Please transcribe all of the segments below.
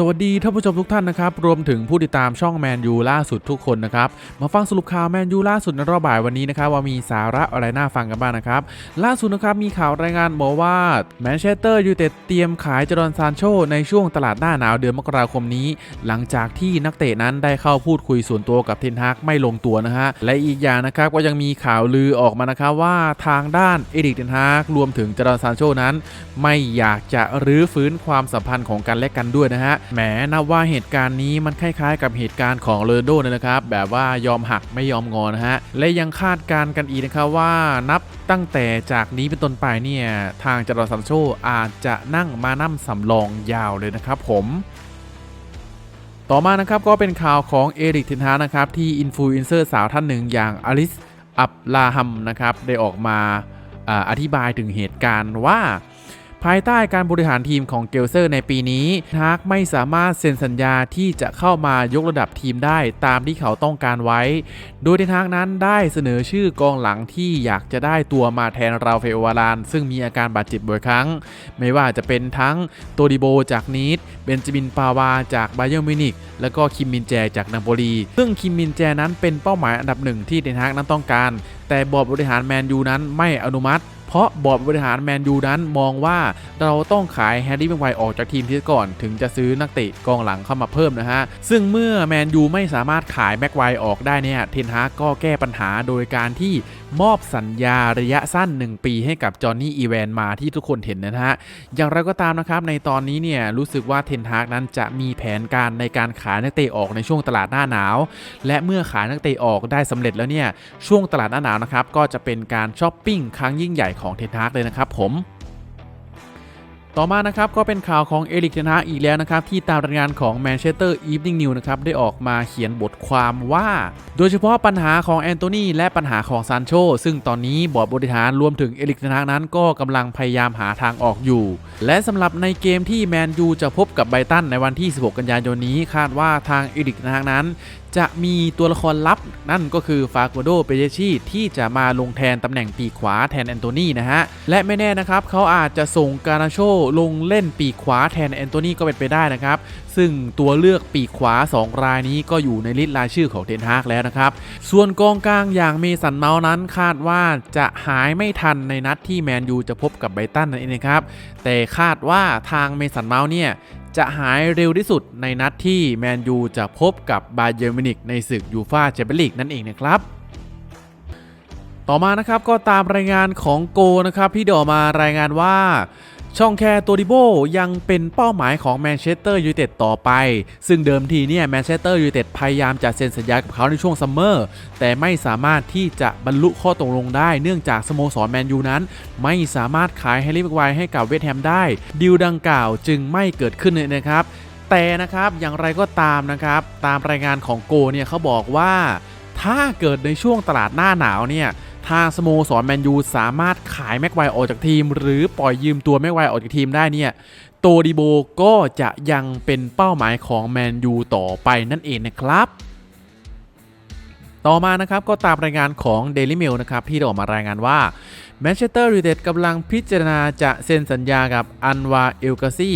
สวัสดีท่านผู้ชมทุกท่านนะครับ รวมถึงผู้ติดตามช่องแมนยูล่าสุดทุกคนนะครับ มาฟังสรุปข่าวแมนยูล่าสุดในรอบบ่ายวันนี้นะครับ ว่ามีสาระอะไรน่าฟังกันบ้างนะครับ ล่าสุดนะครับ มีข่าวรายงานบอกว่าแมนเชสเตอร์ยูไนเต็ดเตรียมขายจอร์นซานโชในช่วงตลาดหน้าหนาวเดือนมกราคมนี้ หลังจากที่นักเตะนั้นได้เข้าพูดคุยส่วนตัวกับเทนฮากไม่ลงตัวนะฮะและอีกอย่างนะครับก็ยังมีข่าวลือออกมานะครับว่าทางด้านเอริกเทนฮากรวมถึงจอร์นซานโชนั้น ไม่อยากจะรื้อฟื้นความสัมพันธ์ของกันและกันด้วยนะฮะแหมนับว่าเหตุการณ์นี้มันคล้ายๆ กับเหตุการณ์ของเลโดเลยนะครับ แบบว่ายอมหักไม่ยอมงอนะฮะ และยังคาดการณ์กันอีกนะครับว่านับตั้งแต่จากนี้เป็นต้นไปเนี่ย ทางจรสันโชอาจจะนั่งมานั่งสำรองยาวเลยนะครับผมต่อมานะครับก็เป็นข่าวของเอริกเทนฮานะครับที่อินฟลูเอนเซอร์สาวท่านหนึ่งอย่างอลิสอับลาฮัมนะครับได้ออกมาอาอธิบายถึงเหตุการณ์ว่า ภายใต้การบริหารทีมของเกลเซอร์ในปีนี้ฮากไม่สามารถเซ็นสัญญาที่จะเข้ามายกระดับทีมได้ตามที่เขาต้องการไว้ โดยเทนฮากนั้นได้เสนอชื่อกองหลังที่อยากจะได้ตัวมาแทนราฟาเอลวาราน ซึ่งมีอาการบาดเจ็บบ่อยครั้ง ไม่ว่าจะเป็นทั้งโตดิโบจากนีดเบนจามินปาวาจากไบเยอร์มิวนิกและก็คิมมินแจจากนาโปลี ซึ่งคิมมินแจนั้นเป็นเป้าหมายอันดับหนึ่งที่เทนฮากนั้นต้องการ แต่บอร์ดบริหารแมนยูนั้นไม่อนุมัติ เพราะบอร์ดบริหารแมนยูนั้นมองว่าเราต้องขายแฮร์รี่แม็กไวร์ออกจากทีมที่ก่อน ถึงจะซื้อนักเตะกองหลังเข้ามาเพิ่มนะฮะ ซึ่งเมื่อแมนยูไม่สามารถขายแม็กไวร์ออกได้เนี่ยเทนฮากก็แก้ปัญหาโดยการที่มอบสัญญาระยะสั้น 1 ปีให้กับจอห์นนี่อีแวนมาที่ทุกคนเห็นนะฮะ อย่างไรก็ตามนะครับในตอนนี้เนี่ยรู้สึกว่าเทนฮากนั้นจะมีแผนการในการขายนักเตะออกในช่วงตลาดหน้าหนาว และเมื่อขายนักเตะออกได้สำเร็จแล้วเนี่ยช่วงตลาดหน้าหนาวนะครับก็จะเป็นการช้อปปิ้งครั้งยิ่งใหญ่ของเทนฮากเลยนะครับผม ต่อมานะครับก็เป็นข่าวของเอริกเทนฮากอีกแล้วนะครับ ที่ตามรายงานของ Manchester Evening News นะครับได้ออกมาเขียนบทความว่า โดยเฉพาะปัญหาของแอนโทนีและปัญหาของซานโชซึ่งตอนนี้บอร์ดบริหารรวมถึงเอริกเทนฮากนั้นก็กำลังพยายามหาทางออกอยู่ และสำหรับในเกมที่แมนยูจะพบกับไบตันในวันที่ 16 กันยายนนี้คาดว่าทางเอริกเทนฮากนั้นจะมีตัวละครลับ นั่นก็คือฟาโกโดเปเยชีที่จะมาลงแทนตำแหน่งปีขวาแทนแอนโทนีนะฮะ และไม่แน่นะครับเขาอาจจะส่งการนาโชลงเล่นปีขวาแทนแอนโทนีก็เป็นไปได้นะครับ ซึ่งตัวเลือกปีขวา 2 รายนี้ก็อยู่ในลิสต์รายชื่อของเทนฮากแล้วนะครับ ส่วนกองกลางอย่างเมสันเมาส์นั้นคาดว่าจะหายไม่ทันในนัดที่แมนยูจะพบกับไบตันนั่นเองนะครับแต่คาดว่าทางเมสันเมาส์เนี่ย จะหายเร็วที่สุดในนัดที่แมนยูจะพบกับบาเยอร์มินิกในศึกยูฟาแชมเปี้ยนลีกนั่นเองนะครับต่อมานะครับก็ตามรายงานของโกนะครับที่ดอมารายงานว่า ช่องแคร์ตัวดิโบยังเป็นเป้าหมายของแมนเชสเตอร์ยูไนเต็ดต่อไป ซึ่งเดิมทีเนี่ยแมนเชสเตอร์ยูไนเต็ดพยายามจะเซ็นสัญญากับเขาในช่วงซัมเมอร์แต่ไม่สามารถที่จะบรรลุข้อตกลงได้ เนื่องจากสโมสรแมนยูนั้น ไม่สามารถขายแฮร์รี่แม็กไวให้กับเวสต์แฮมได้ ดีลดังกล่าวจึงไม่เกิดขึ้นเลยนะครับ แต่นะครับอย่างไรก็ตามนะครับ ตามรายงานของโกเนี่ยเขาบอกว่า ถ้าเกิดในช่วงตลาดหน้าหนาวเนี่ย ทางสโมสรแมนยูสามารถขายแม็กไวร์ออกจากทีม หรือปล่อยยืมตัวแม็กไวร์ออกจากทีมได้เนี่ยโตดิโบก็จะยังเป็นเป้าหมายของแมนยูต่อไปนั่นเองนะครับต่อมานะครับก็ตามรายงานของ Daily Mail นะครับที่ได้ออกมารายงานว่าแมนเชสเตอร์ยูไนเต็ดกำลังพิจารณาจะเซ็นสัญญากับอันวาเอลกาซี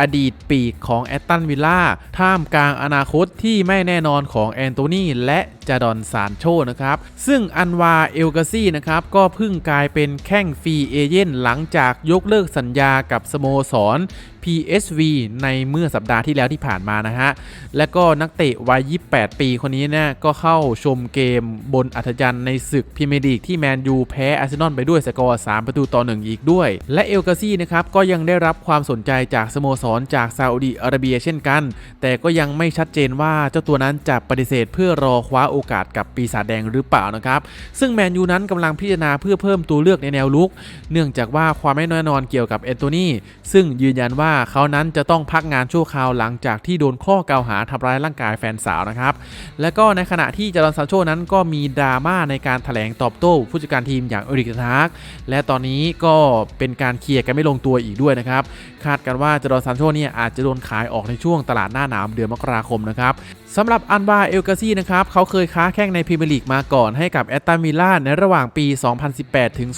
อดีตปีกของแอตตันวิลล่าท่ามกลางอนาคตที่ไม่แน่นอนของแอนโทนีและจาดอนซานโชนะครับ ซึ่งอันวาเอลกาซีนะครับ ก็เพิ่งกลายเป็นแข้งฟรีเอเย่นหลังจากยกเลิกสัญญากับสโมสร PSV ในเมื่อสัปดาห์ที่แล้วที่ผ่านมานะฮะ และก็นักเตะวัย 28 ปีคนนี้เนี่ยก็เข้าชมเกมบนอัธจันทร์ในศึกพรีเมียร์ลีกที่แมนยูแพ้อาร์เซนอลไปด้วยสกอร์ 3 ประตูต่อ 1 อีกด้วย และเอลกาซี่นะครับ ก็ยังได้รับความสนใจจากสโมสรจากซาอุดีอาระเบียเช่นกัน แต่ก็ยังไม่ชัดเจนว่าเจ้าตัวนั้นจะปฏิเสธเพื่อรอคว้าโอกาสกับปีศาจแดงหรือเปล่านะครับ ซึ่งแมนยูนั้นกำลังพิจารณาเพื่อเพิ่มตัวเลือกในแนวลุก เนื่องจากว่าความไม่แน่นอนเกี่ยวกับแอนโทนีซึ่งยืนยันว่าเขานั้นจะต้องพักงานชั่วคราวหลังจากที่โดนข้อกล่าวหาทำร้ายร่างกายแฟนสาวนะครับ และก็ในขณะที่จารอนซานโชนั้นก็มีดราม่าในการถแถลงตอบโต้ผู้จัดการทีมอย่างเอริกทนฮากและตอนนี้ก็เป็นการเคลียร์กันไม่ลงตัวอีกด้วยนะครับ คาดกันว่าจารอนซานซานโชเนี่ยอาจจะโดนขายออกในช่วงตลาดหน้าหนาวเดือนมกราคมนะครับสำหรับอันวาเอลกาซี่นะครับเขาเคยค้าแข่งในพรีเมียร์ลีกมาก่อนให้กับแอตตานมิลานในระหว่างปี 2018 ถึง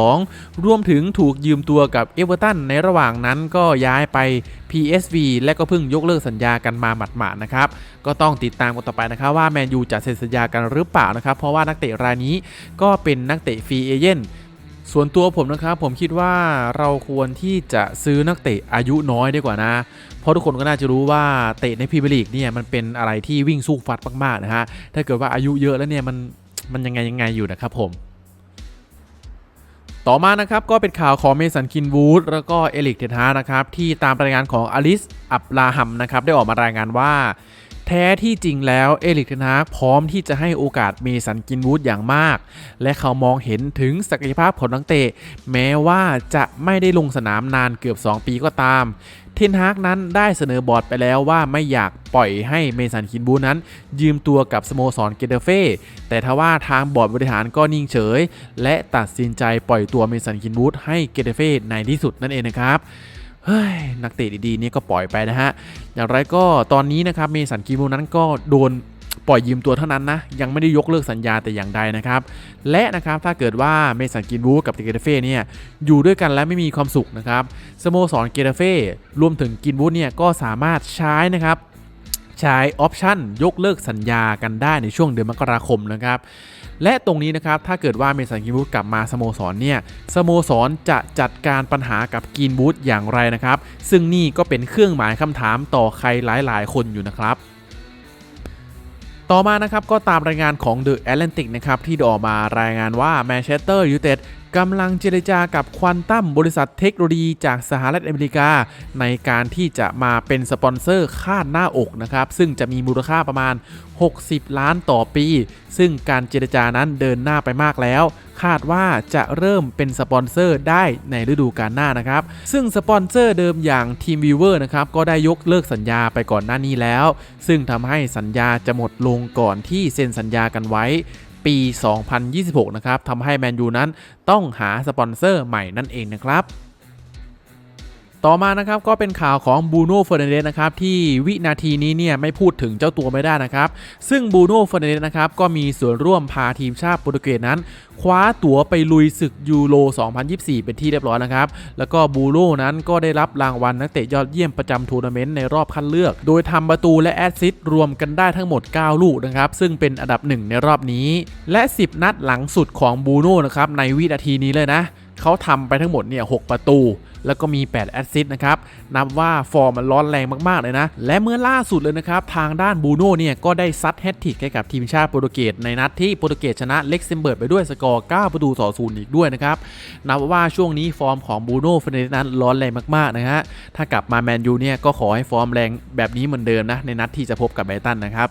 2022 รวมถึงถูกยืมตัวกับเอเวอร์ตันในระหว่างนั้นก็ย้ายไป PSV และก็เพิ่งยกเลิกสัญญากันมาหมาดๆนะครับ ก็ต้องติดตามกันต่อไปนะครับว่าแมนยูจะเซ็นสัญญากันหรือเปล่านะครับ เพราะว่านักเตะรายนี้ก็เป็นนักเตะฟรีเอเจนต์ ส่วนตัวผมนะครับผมคิดว่าเราควรที่จะซื้อนักเตะอายุน้อยดีกว่านะ เพราะทุกคนก็น่าจะรู้ว่าเตะในพรีเมียร์ลีกเนี่ยมันเป็นอะไรที่วิ่งสู้ฟัดมากๆนะฮะถ้าเกิดว่าอายุเยอะแล้วเนี่ยมันมันยังไงยังไงอยู่นะครับผมต่อมานะครับก็เป็นข่าวของเมสันคินวูดแล้วก็เอลิกเทนฮานะครับที่ตามรายงานของอลิสอับราฮัมนะครับได้ออกมารายงานว่า แท้ที่จริงแล้วเอลิกเทนฮาพร้อมที่จะให้โอกาสเมสันกินวูดอย่างมาก และเขามองเห็นถึงศักยภาพของนักเตะ แม้ว่าจะไม่ได้ลงสนามนานเกือบ 2 ปีก็ตาม เทนฮากนั้นได้เสนอบอร์ดไปแล้วว่าไม่อยากปล่อยให้เมสันคินบูนั้น ยืมตัวกับสโมสรเกเดเฟ่แต่ทว่าทางบอร์ดบริหารก็นิ่งเฉย และตัดสินใจปล่อยตัวเมสันคินบูให้เกเดเฟ่ในที่สุดนั่นเองนะครับ เฮ้ยนักเตะดีๆนี่ก็ปล่อยไปนะฮะ อย่างไรก็ตอนนี้นะครับเมสันกิมูนั้นก็โดนปล่อยยืมตัวเท่านั้นนะ ยังไม่ได้ยกเลิกสัญญาแต่อย่างใดนะครับ และนะครับถ้าเกิดว่าเมสันกินบูกับเกเดเฟ่เนี่ยอยู่ด้วยกันและไม่มีความสุขนะครับสโมสรเกเดเฟ่รวมถึงกินบูเนี่ยก็สามารถใช้นะครับใช้ออปชั่นยกเลิกสัญญากันได้ในช่วงเดือนมกราคมนะครับ และตรงนี้นะครับถ้าเกิดว่าเมสันกินบูธกลับมาสโมสรเนี่ยสโมสรจะจัดการปัญหากับกินบูธอย่างไรนะครับ ซึ่งนี่ก็เป็นเครื่องหมายคำถามต่อใครหลายๆ คนอยู่นะครับต่อมานะครับก็ตามรายงานของ The Atlantic นะครับที่ออกมารายงานว่าแม กำลังเจรจากับควอนตัมบริษัทเทคโนโลยีจากสหรัฐอเมริกา ในการที่จะมาเป็นสปอนเซอร์คาดหน้าอกนะครับ ซึ่งจะมีมูลค่าประมาณ 60 ล้านต่อปี ซึ่งการเจรจานั้นเดินหน้าไปมากแล้ว คาดว่าจะเริ่มเป็นสปอนเซอร์ได้ในฤดูกาลหน้านะครับ ซึ่งสปอนเซอร์เดิมอย่างทีมวิเวอร์นะครับก็ได้ยกเลิกสัญญาไปก่อนหน้านี้แล้ว ซึ่งทำให้สัญญาจะหมดลงก่อนที่เซ็นสัญญากันไว้ ปี 2026 นะครับทำให้แมนยูนั้นต้องหาสปอนเซอร์ใหม่นั่นเองนะครับ ต่อมานะครับก็เป็นข่าวของบูโน่เฟอร์นันเดสนะครับที่วินาทีนี้เนี่ยไม่พูดถึงเจ้าตัวไม่ได้นะครับ ซึ่งบูโน่เฟอร์นันเดสนะครับก็มีส่วนร่วมพาทีมชาติโปรตุเกสนั้น คว้าตั๋วไปลุยศึกยูโร 2024 เป็นที่เรียบร้อยนะครับ แล้วก็บูโน่นั้นก็ได้รับรางวัลนักเตะยอดเยี่ยมประจำทัวร์นาเมนต์ในรอบคัดเลือก โดยทำประตูและแอสซิสต์รวมกันได้ทั้งหมด 9 ลูกนะครับซึ่งเป็นอันดับหนึ่งในรอบนี้ และ 10 นัดหลังสุดของบูโน่นะครับในวินาทีนี้เลยนะ เขาทำไปทั้งหมดเนี่ย6ประตู แล้วก็มี 8 แอสซิสต์นะครับ นับว่าฟอร์มมันร้อนแรงมากๆเลยนะ และเมื่อล่าสุดเลยนะครับ ทางด้านบูโน่เนี่ย ก็ได้ซัดแฮตทิกให้กับทีมชาติโปรตุเกสในนัดที่โปรตุเกสชนะเล็กเซมเบิร์กไปด้วยสกอร์ 9 ประตูต่อศูนย์อีกด้วยนะครับ นับว่าช่วงนี้ฟอร์มของบูโน่เฟนเดนั้นร้อนแรงมากๆนะฮะถ้ากลับมาแมนยูเนี่ยก็ขอให้ฟอร์มแรงแบบนี้เหมือนเดิมนะในนัดที่จะพบกับไบรตันนะครับ